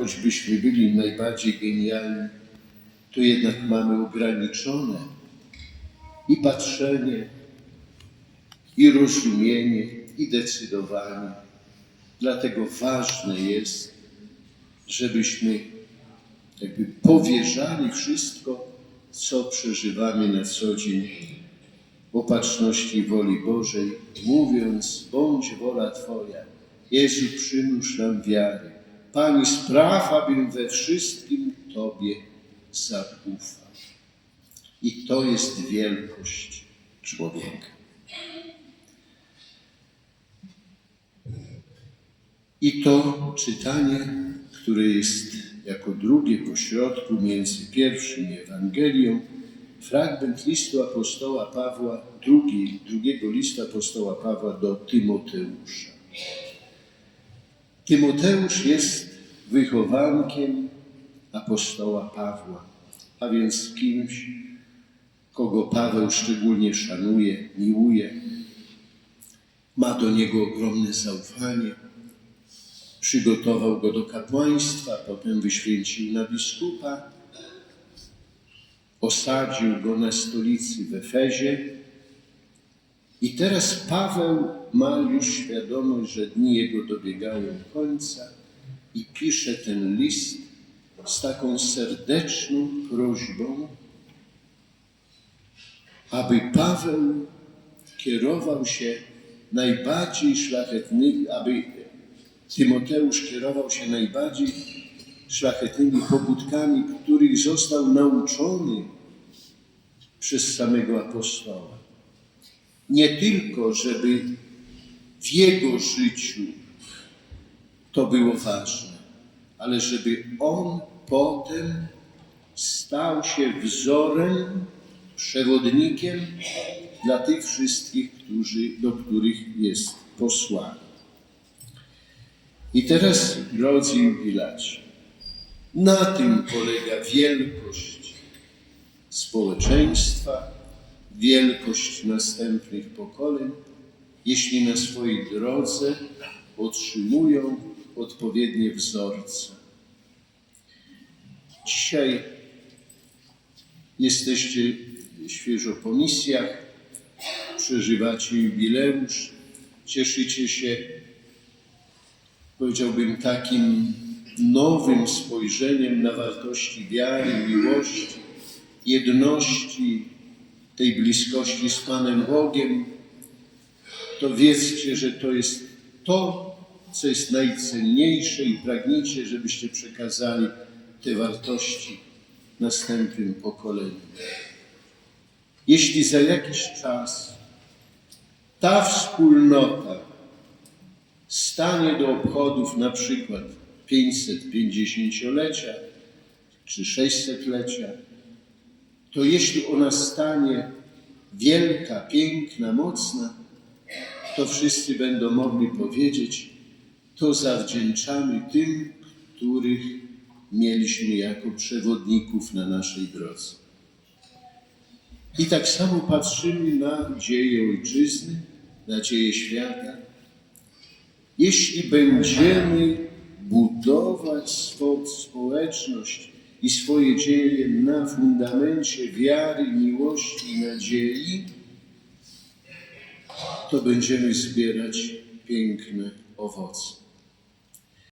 choćbyśmy byli najbardziej genialni, to jednak mamy ograniczone i patrzenie, i rozumienie, i decydowanie. Dlatego ważne jest, żebyśmy jakby powierzali wszystko, co przeżywamy na co dzień opatrzności woli Bożej, mówiąc, bądź wola Twoja. Jezu, przymnóż nam wiary. Pani, spraw, abym we wszystkim Tobie zaufał. I to jest wielkość człowieka. I to czytanie, które jest jako drugie pośrodku między pierwszym Ewangelią, fragment listu apostoła Pawła, drugi, drugiego listu apostoła Pawła do Tymoteusza. Tymoteusz jest wychowankiem apostoła Pawła, a więc kimś, kogo Paweł szczególnie szanuje, miłuje, ma do niego ogromne zaufanie. Przygotował go do kapłaństwa, potem wyświęcił na biskupa, osadził go na stolicy w Efezie. I teraz Paweł ma już świadomość, że dni jego dobiegają końca i pisze ten list z taką serdeczną prośbą, aby Paweł kierował się najbardziej szlachetnymi, aby Tymoteusz kierował się najbardziej szlachetnymi pobudkami, których został nauczony przez samego apostoła. Nie tylko, żeby w jego życiu to było ważne, ale żeby on potem stał się wzorem, przewodnikiem dla tych wszystkich, którzy, do których jest posłany. I teraz, drodzy jubilaci, na tym polega wielkość społeczeństwa, wielkość następnych pokoleń, jeśli na swojej drodze otrzymują odpowiednie wzorce. Dzisiaj jesteście świeżo po misjach, przeżywacie jubileusz, cieszycie się powiedziałbym, takim nowym spojrzeniem na wartości wiary, miłości, jedności, tej bliskości z Panem Bogiem, to wiedzcie, że to jest to, co jest najcenniejsze i pragnijcie, żebyście przekazali te wartości następnym pokoleniom. Jeśli za jakiś czas ta wspólnota stanie do obchodów na przykład 550-lecia czy 600-lecia, to jeśli ona stanie wielka, piękna, mocna, to wszyscy będą mogli powiedzieć, to zawdzięczamy tym, których mieliśmy jako przewodników na naszej drodze. I tak samo patrzymy na dzieje ojczyzny, na dzieje świata. Jeśli będziemy budować swą społeczność i swoje dzieje na fundamencie wiary, miłości i nadziei, to będziemy zbierać piękne owoce.